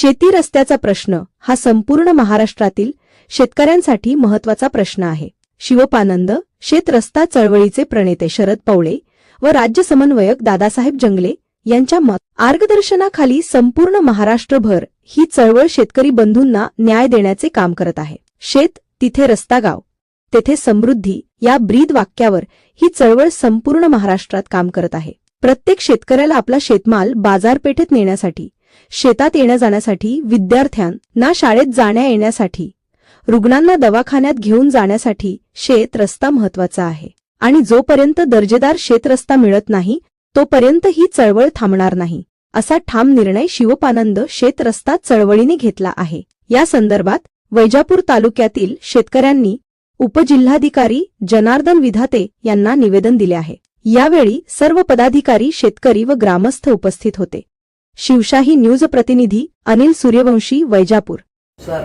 शेती रस्त्याचा प्रश्न हा संपूर्ण महाराष्ट्रातील शेतकऱ्यांसाठी महत्त्वाचा प्रश्न आहे. शिवपानंद शेतरस्ता चळवळीचे प्रणेते शरद पवळे व राज्य समन्वयक दादासाहेब जंगले यांच्या मत मार्गदर्शनाखाली संपूर्ण महाराष्ट्रभर ही चळवळ शेतकरी बंधूंना न्याय देण्याचे काम करत आहे. शेत तिथे रस्ता गाव तेथे समृद्धी या ब्रीद वाक्यावर ही चळवळ संपूर्ण महाराष्ट्रात काम करत आहे. प्रत्येक शेतकऱ्याला आपला शेतमाल बाजारपेठेत नेण्यासाठी शेतात येण्या जाण्यासाठी विद्यार्थ्यांना शाळेत जाण्या येण्यासाठी रुग्णांना दवाखान्यात घेऊन जाण्यासाठी शेत रस्ता महत्त्वाचा आहे. आणि जोपर्यंत दर्जेदार शेतरस्ता मिळत नाही तोपर्यंत ही चळवळ थांबणार नाही असा ठाम निर्णय शिवपानंद शेतरस्ता चळवळीने घेतला आहे. या संदर्भात वैजापूर तालुक्यातील शेतकऱ्यांनी उपजिल्हाधिकारी जनार्दन विधाते यांना निवेदन दिले आहे. यावेळी सर्व पदाधिकारी शेतकरी व ग्रामस्थ उपस्थित होते. शिवशाही न्यूज प्रतिनिधी अनिल सूर्यवंशी वैजापूर. सर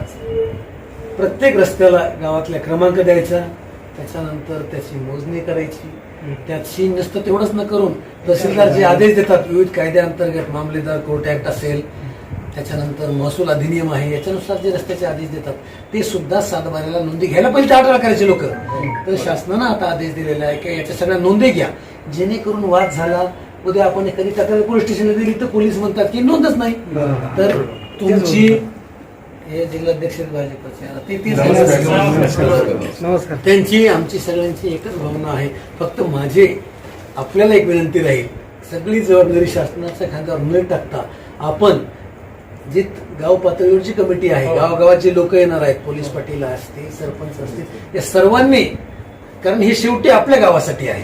प्रत्येक रस्त्याला गावातला क्रमांक द्यायचा त्याच्यानंतर त्याची मोजणी करायची त्यात शीन नसतं तेवढंच न करून तहसीलदार जे आदेश देतात विविध कायद्याअंतर्गत मामलेदार कोर्ट ऍक्ट असेल त्याच्यानंतर महसूल अधिनियम आहे याच्यानुसार जे रस्त्याचे आदेश देतात ते सुद्धा सातबाऱ्याला नोंदी घ्यायला पहिले आठवडा करायचे लोक. तर शासनानं आता आदेश दिलेला आहे की याच्या सगळ्या नोंदी घ्या जेणेकरून वाद झाला उद्या आपण एखादी तक्रार पोलीस स्टेशनला दिली तर पोलीस म्हणतात की नोंदच नाही. तर तुमची हे जिल्हाध्यक्ष भाजपचे त्यांची आमची सगळ्यांची एकच भावना आहे. फक्त माझे आपल्याला एक विनंती राहील. सगळी जबाबदारी शासनाच्या खांद्यावर न टाकता आपण जी गाव पातळीवर जी कमिटी आहे गावागावात जे लोक येणार आहेत पोलीस पाटील असतील सरपंच असतील या सर्वांनी कारण हे शेवटी आपल्या गावासाठी आहे.